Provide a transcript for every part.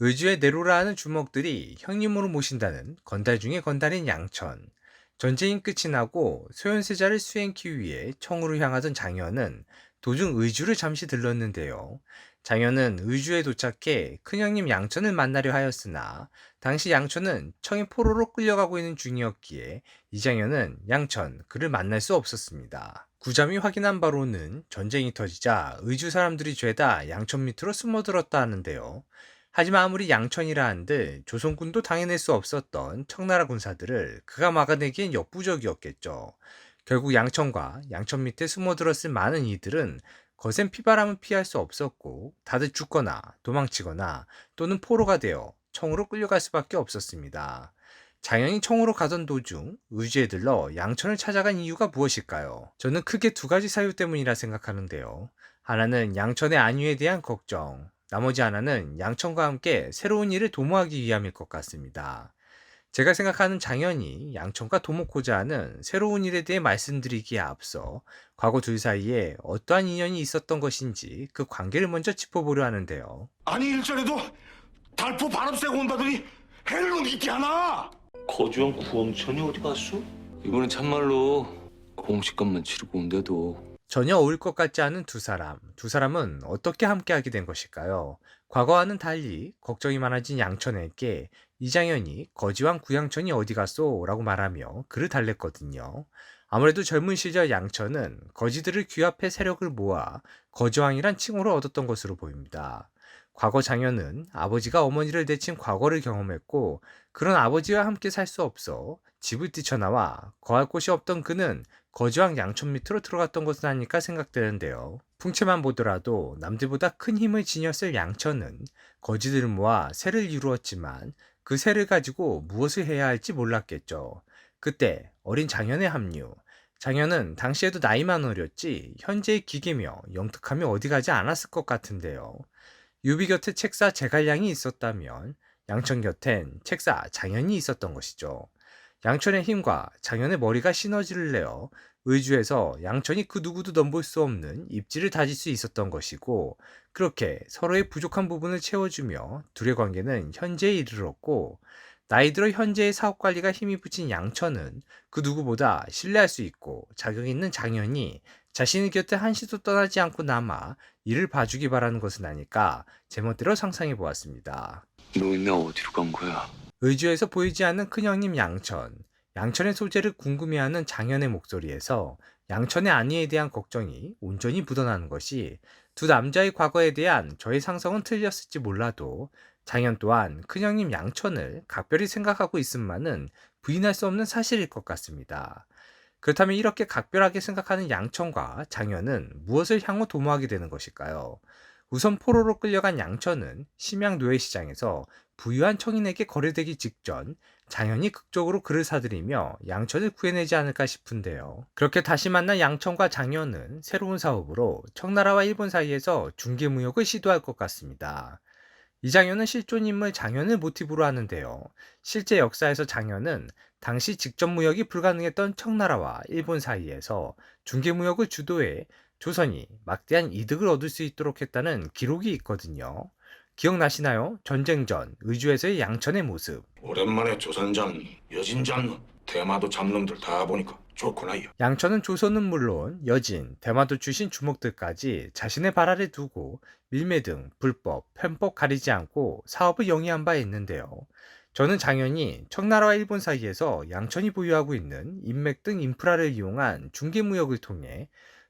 의주의 내로라 하는 주먹들이 형님으로 모신다는 건달 중의 건달인 양천. 전쟁이 끝이 나고 소현세자를 수행키 위해 청으로 향하던 장현은 도중 의주를 잠시 들렀는데요. 장현은 의주에 도착해 큰형님 양천을 만나려 하였으나 당시 양천은 청의 포로로 끌려가고 있는 중이었기에 이장현은 양천 그를 만날 수 없었습니다. 구잠이 확인한 바로는 전쟁이 터지자 의주 사람들이 죄다 양천 밑으로 숨어들었다 하는데요. 하지만 아무리 양천이라 한들 조선군도 당해낼 수 없었던 청나라 군사들을 그가 막아내기엔 역부족이었겠죠. 결국 양천과 양천 밑에 숨어들었을 많은 이들은 거센 피바람을 피할 수 없었고 다들 죽거나 도망치거나 또는 포로가 되어 청으로 끌려갈 수밖에 없었습니다. 장현이 청으로 가던 도중 의주에 들러 양천을 찾아간 이유가 무엇일까요? 저는 크게 두 가지 사유 때문이라 생각하는데요. 하나는 양천의 안위에 대한 걱정, 나머지 하나는 양천과 함께 새로운 일을 도모하기 위함일 것 같습니다. 제가 생각하는 장현이 양천과 도모코자 하는 새로운 일에 대해 말씀드리기에 앞서 과거 둘 사이에 어떠한 인연이 있었던 것인지 그 관계를 먼저 짚어보려 하는데요. 아니 일전에도 달포 바람 쐬고 온다더니 헬로 니티 하나 거주형 구원천이 어디 갔어? 이번엔 참말로 공식값만 치르고 온데도 전혀 어울 것 같지 않은 두 사람. 두 사람은 어떻게 함께하게 된 것일까요? 과거와는 달리 걱정이 많아진 양천에게 이장현이 거지왕 구양천이 어디 갔소? 라고 말하며 그를 달랬거든요. 아무래도 젊은 시절 양천은 거지들을 규합해 세력을 모아 거지왕이란 칭호를 얻었던 것으로 보입니다. 과거 장현은 아버지가 어머니를 내친 과거를 경험했고 그런 아버지와 함께 살 수 없어 집을 뛰쳐나와 거할 곳이 없던 그는 거지왕 양천 밑으로 들어갔던 것은 아닐까 생각되는데요. 풍채만 보더라도 남들보다 큰 힘을 지녔을 양천은 거지들을 모아 세를 이루었지만 그 세를 가지고 무엇을 해야 할지 몰랐겠죠. 그때 어린 장현의 합류. 장현은 당시에도 나이만 어렸지 현재의 기계며 영특함이 어디 가지 않았을 것 같은데요. 유비 곁에 책사 제갈량이 있었다면 양천 곁엔 책사 장현이 있었던 것이죠. 양천의 힘과 장현의 머리가 시너지를 내어 의주에서 양천이 그 누구도 넘볼 수 없는 입지를 다질 수 있었던 것이고 그렇게 서로의 부족한 부분을 채워주며 둘의 관계는 현재에 이르렀고 나이 들어 현재의 사업 관리가 힘이 붙인 양천은 그 누구보다 신뢰할 수 있고 자격 있는 장현이 자신의 곁에 한시도 떠나지 않고 남아 이를 봐주기 바라는 것은 아닐까 제멋대로 상상해 보았습니다. 노인네 어디로 간 거야? 의주에서 보이지 않는 큰형님 양천, 양천의 소재를 궁금해하는 장현의 목소리에서 양천의 안위에 대한 걱정이 온전히 묻어나는 것이 두 남자의 과거에 대한 저의 상성은 틀렸을지 몰라도 장현 또한 큰형님 양천을 각별히 생각하고 있음만은 부인할 수 없는 사실일 것 같습니다. 그렇다면 이렇게 각별하게 생각하는 양천과 장현은 무엇을 향후 도모하게 되는 것일까요? 우선 포로로 끌려간 양천은 심양 노예시장에서 부유한 청인에게 거래되기 직전 장현이 극적으로 그를 사들이며 양천을 구해내지 않을까 싶은데요. 그렇게 다시 만난 양천과 장현은 새로운 사업으로 청나라와 일본 사이에서 중개무역을 시도할 것 같습니다. 이장현은 실존 인물 장현을 모티브로 하는데요. 실제 역사에서 장현은 당시 직접 무역이 불가능했던 청나라와 일본 사이에서 중개무역을 주도해 조선이 막대한 이득을 얻을 수 있도록 했다는 기록이 있거든요. 기억나시나요? 전쟁 전 의주에서의 양천의 모습. 오랜만에 조선 잡는 여진 잡는 대마도 잡놈들 다 보니까 좋구나 요 양천은 조선은 물론 여진, 대마도 출신 주목들까지 자신의 발 아래 두고 밀매 등 불법, 편법 가리지 않고 사업을 영위한 바 있는데요. 저는 장현이 청나라와 일본 사이에서 양천이 보유하고 있는 인맥 등 인프라를 이용한 중개무역을 통해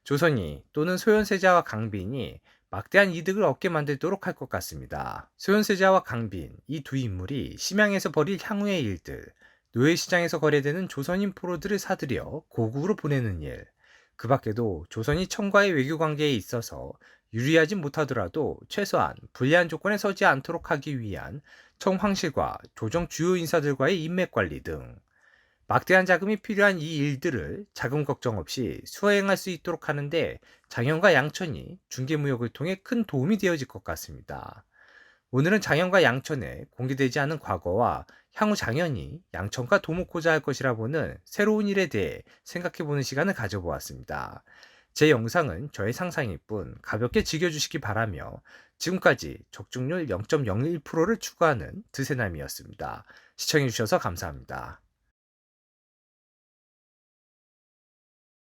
조선이 또는 소현세자와 강빈이 막대한 이득을 얻게 만들도록 할 것 같습니다. 소현세자와 강빈 이 두 인물이 심양에서 벌일 향후의 일들, 노예시장에서 거래되는 조선인 포로들을 사들여 고국으로 보내는 일, 그 밖에도 조선이 청과의 외교 관계에 있어서 유리하지 못하더라도 최소한 불리한 조건에 서지 않도록 하기 위한 청 황실과 조정 주요 인사들과의 인맥 관리 등 막대한 자금이 필요한 이 일들을 자금 걱정 없이 수행할 수 있도록 하는데 장현과 양천이 중개무역을 통해 큰 도움이 되어질 것 같습니다. 오늘은 장현과 양천의 공개되지 않은 과거와 향후 장현이 양천과 도모코자 할 것이라 보는 새로운 일에 대해 생각해보는 시간을 가져보았습니다. 제 영상은 저의 상상일 뿐 가볍게 즐겨주시기 바라며 지금까지 적중률 0.01%를 추구하는 드세남이었습니다. 시청해주셔서 감사합니다.